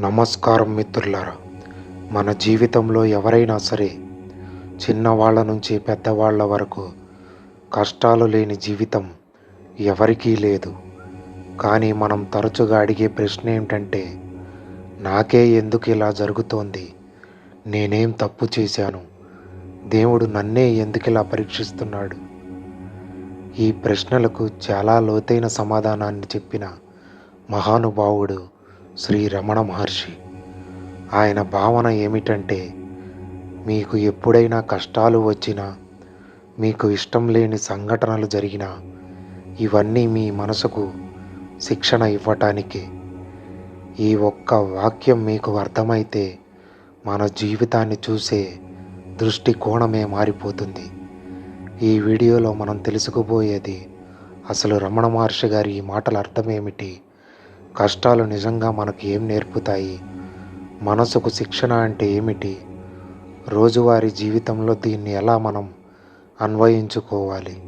నమస్కారం మిత్రులారా. మన జీవితంలో ఎవరైనా సరే చిన్నవాళ్ళ నుంచి పెద్దవాళ్ళ వరకు కష్టాలు లేని జీవితం ఎవరికీ లేదు. కానీ మనం తరచుగా అడిగే ప్రశ్న ఏమిటంటే నాకే ఎందుకు ఇలా జరుగుతోంది? నేనేం తప్పు చేశాను? దేవుడు నన్నే ఎందుకు ఇలా పరీక్షిస్తున్నాడు? ఈ ప్రశ్నలకు చాలా లోతైన సమాధానాన్ని చెప్పిన మహానుభావుడు శ్రీ రమణ మహర్షి ఆయన భావన ఏమిటంటే మీకు ఎప్పుడైనా కష్టాలు వచ్చినా మీకు ఇష్టం లేని సంఘటనలు జరిగినా ఇవన్నీ మీ మనసుకు శిక్షణ ఇవ్వటానికి. ఈ ఒక్క వాక్యం మీకు అర్థమైతే మన జీవితాన్ని చూసే దృష్టికోణమే మారిపోతుంది. ఈ వీడియోలో మనం తెలుసుకుపోయేది అసలు రమణ మహర్షి గారి ఈ మాటల అర్థం ఏమిటి కష్టాలు నిజంగా మనకు ఏం నేర్పుతాయి? మనసుకు శిక్షణ అంటే ఏమిటి? రోజువారీ జీవితంలో దీన్ని ఎలా మనం అన్వయించుకోవాలి?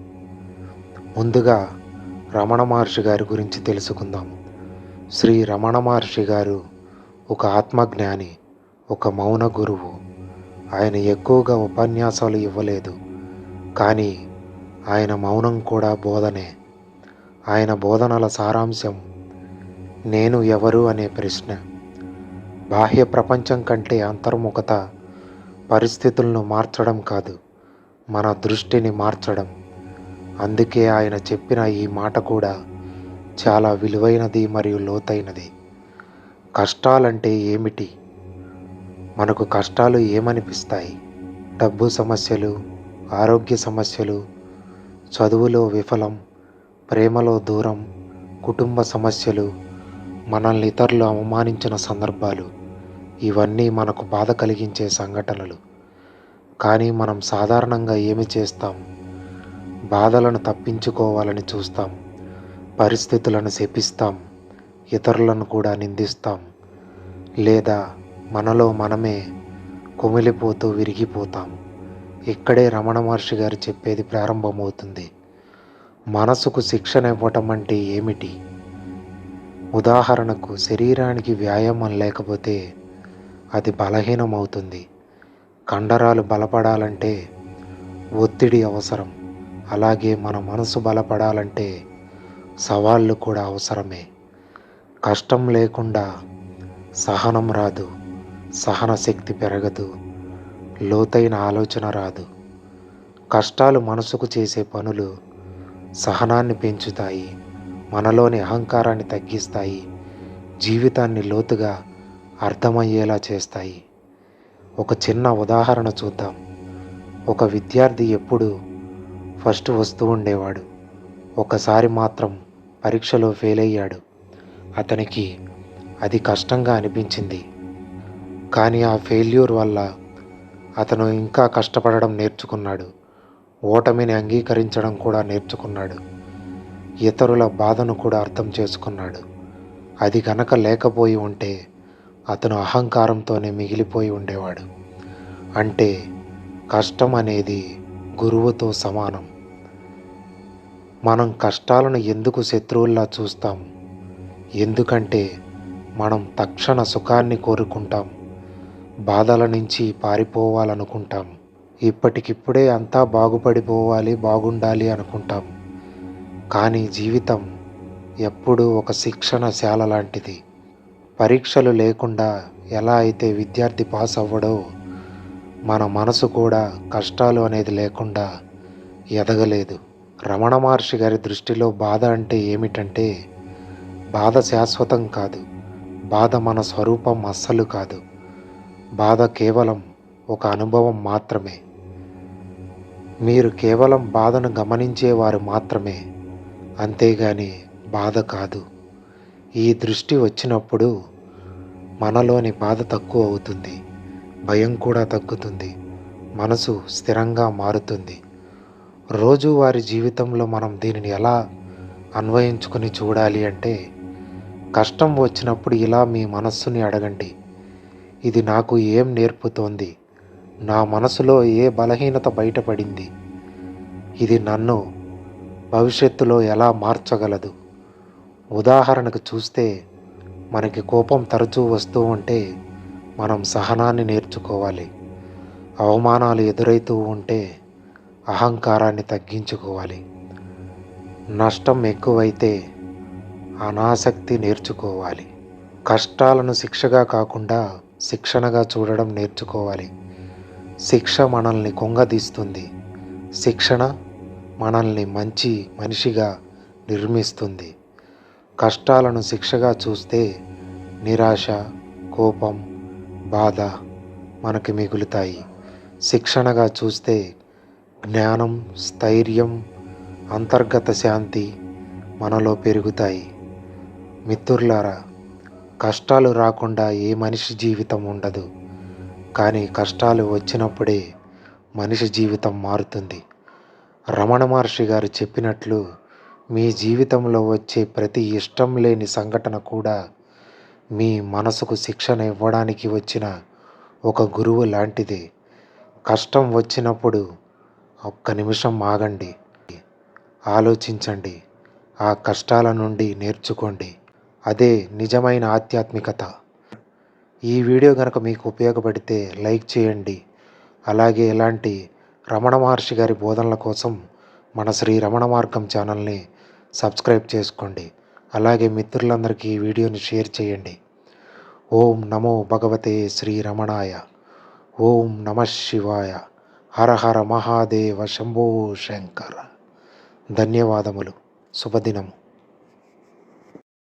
ముందుగా రమణ మహర్షి గారి గురించి తెలుసుకుందాం. శ్రీ రమణ మహర్షి గారు ఒక ఆత్మజ్ఞాని ఒక మౌన గురువు. ఆయన ఎక్కువగా ఉపన్యాసాలు ఇవ్వలేదు. కానీ ఆయన మౌనం కూడా బోధనే. ఆయన బోధనల సారాంశం నేను ఎవరు అనే ప్రశ్న. బాహ్య ప్రపంచం కంటే అంతర్ముఖత పరిస్థితులను మార్చడం కాదు మన దృష్టిని మార్చడం. అందుకే ఆయన చెప్పిన ఈ మాట కూడా చాలా విలువైనది మరియు లోతైనది. కష్టాలంటే ఏమిటి? మనకు కష్టాలు ఏమనిపిస్తాయి? డబ్బు సమస్యలు ఆరోగ్య సమస్యలు చదువులో విఫలం ప్రేమలో దూరం కుటుంబ సమస్యలు మనల్ని ఇతరులు అవమానించిన సందర్భాలు ఇవన్నీ మనకు బాధ కలిగించే సంఘటనలు. కానీ మనం సాధారణంగా ఏమి చేస్తాం? బాధలను తప్పించుకోవాలని చూస్తాం. పరిస్థితులను శపిస్తాం. ఇతరులను కూడా నిందిస్తాం. లేదా మనలో మనమే కుమిలిపోతూ విరిగిపోతాం. ఇక్కడే రమణ మహర్షి గారు చెప్పేది ప్రారంభమవుతుంది. మనసుకు శిక్షణ ఇవ్వటం అంటే ఏమిటి? ఉదాహరణకు శరీరానికి వ్యాయామం లేకపోతే అది బలహీనమవుతుంది. కండరాలు బలపడాలంటే ఒత్తిడి అవసరం. అలాగే మన మనసు బలపడాలంటే సవాళ్ళు కూడా అవసరమే. కష్టం లేకుండా సహనం రాదు. సహన శక్తి పెరగదు. లోతైన ఆలోచన రాదు. కష్టాలు మనసుకు చేసే పనులు సహనాన్ని పెంచుతాయి. మనలోని అహంకారాన్ని తగ్గిస్తాయి జీవితాన్ని లోతుగా అర్థమయ్యేలా చేస్తాయి. ఒక చిన్న ఉదాహరణ చూద్దాం. ఒక విద్యార్థి ఎప్పుడు ఫస్ట్ వస్తూ ఉండేవాడు. ఒకసారి మాత్రం పరీక్షలో ఫెయిల్ అయ్యాడు అతనికి అది కష్టంగా అనిపించింది. కానీ ఆ ఫెయిల్యూర్ వల్ల అతను ఇంకా కష్టపడడం నేర్చుకున్నాడు. ఓటమిని అంగీకరించడం కూడా నేర్చుకున్నాడు. ఇతరుల బాధను కూడా అర్థం చేసుకున్నాడు. అది కనుక లేకపోయి ఉంటే అతను అహంకారంతోనే మిగిలిపోయి ఉండేవాడు. అంటే కష్టం అనేది గురువుతో సమానం. మనం కష్టాలను ఎందుకు శత్రువుల్లా చూస్తాం? ఎందుకంటే మనం తక్షణ సుఖాన్ని కోరుకుంటాం. బాధల నుంచి పారిపోవాలనుకుంటాం. ఇప్పటికిప్పుడే అంతా బాగుపడిపోవాలి బాగుండాలి అనుకుంటాం. కానీ జీవితం ఎప్పుడూ ఒక శిక్షణశాల లాంటిది. పరీక్షలు లేకుండా ఎలా అయితే విద్యార్థి పాస్ అవ్వడో మన మనసు కూడా కష్టాలు అనేది లేకుండా ఎదగలేదు. రమణ మహర్షి గారి దృష్టిలో బాధ అంటే ఏమిటంటే బాధ శాశ్వతం కాదు. బాధ మన స్వరూపం అస్సలు కాదు. బాధ కేవలం ఒక అనుభవం మాత్రమే. మీరు కేవలం బాధను గమనించేవారు మాత్రమే. అంతేగాని బాధ కాదు. ఈ దృష్టి వచ్చినప్పుడు మనలోని బాధ తక్కువ అవుతుంది. భయం కూడా తగ్గుతుంది. మనసు స్థిరంగా మారుతుంది. రోజువారి జీవితంలో మనం దీనిని ఎలా అన్వయించుకొని చూడాలి అంటే కష్టం వచ్చినప్పుడు ఇలా మీ మనస్సుని అడగండి. ఇది నాకు ఏం నేర్పుతోంది? నా మనసులో ఏ బలహీనత బయటపడింది? ఇది నన్ను భవిష్యత్తులో ఎలా మార్చగలదు? ఉదాహరణకు చూస్తే మనకి కోపం తరచూ వస్తూ ఉంటే మనం సహనాన్ని నేర్చుకోవాలి. అవమానాలు ఎదురైతూ ఉంటే అహంకారాన్ని తగ్గించుకోవాలి. నష్టం ఎక్కువైతే అనాసక్తి నేర్చుకోవాలి. కష్టాలను శిక్షగా కాకుండా శిక్షణగా చూడడం నేర్చుకోవాలి. శిక్ష మనల్ని కొంగదీస్తుంది. శిక్షణ మనల్ని మంచి మనిషిగా నిర్మిస్తుంది. కష్టాలను శిక్షగా చూస్తే నిరాశ కోపం బాధ మనకి మిగులుతాయి. శిక్షణగా చూస్తే జ్ఞానం స్థైర్యం అంతర్గత శాంతి మనలో పెరుగుతాయి. మిత్రులారా కష్టాలు రాకుండా ఏ మనిషి జీవితం ఉండదు. కానీ కష్టాలు వచ్చినప్పుడే మనిషి జీవితం మారుతుంది. రమణ మహర్షి గారు చెప్పినట్లు మీ జీవితంలో వచ్చే ప్రతి ఇష్టం లేని సంఘటన కూడా మీ మనసుకు శిక్షణ ఇవ్వడానికి వచ్చిన ఒక గురువు లాంటిది. కష్టం వచ్చినప్పుడు ఒక్క నిమిషం ఆగండి ఆలోచించండి ఆ కష్టాల నుండి నేర్చుకోండి. అదే నిజమైన ఆధ్యాత్మికత. ఈ వీడియో కనుక మీకు ఉపయోగపడితే లైక్ చేయండి. అలాగే ఇలాంటి రమణ మహర్షి గారి బోధనల కోసం మన శ్రీ రమణ మార్గం ఛానల్ని సబ్స్క్రైబ్ చేసుకోండి. అలాగే మిత్రులందరికీ ఈ వీడియోని షేర్ చేయండి. ఓం నమో భగవతే శ్రీ రమణాయ. ఓం నమ శివాయ. హర హర మహాదేవ శంభో శంకర. ధన్యవాదములు. శుభదినము.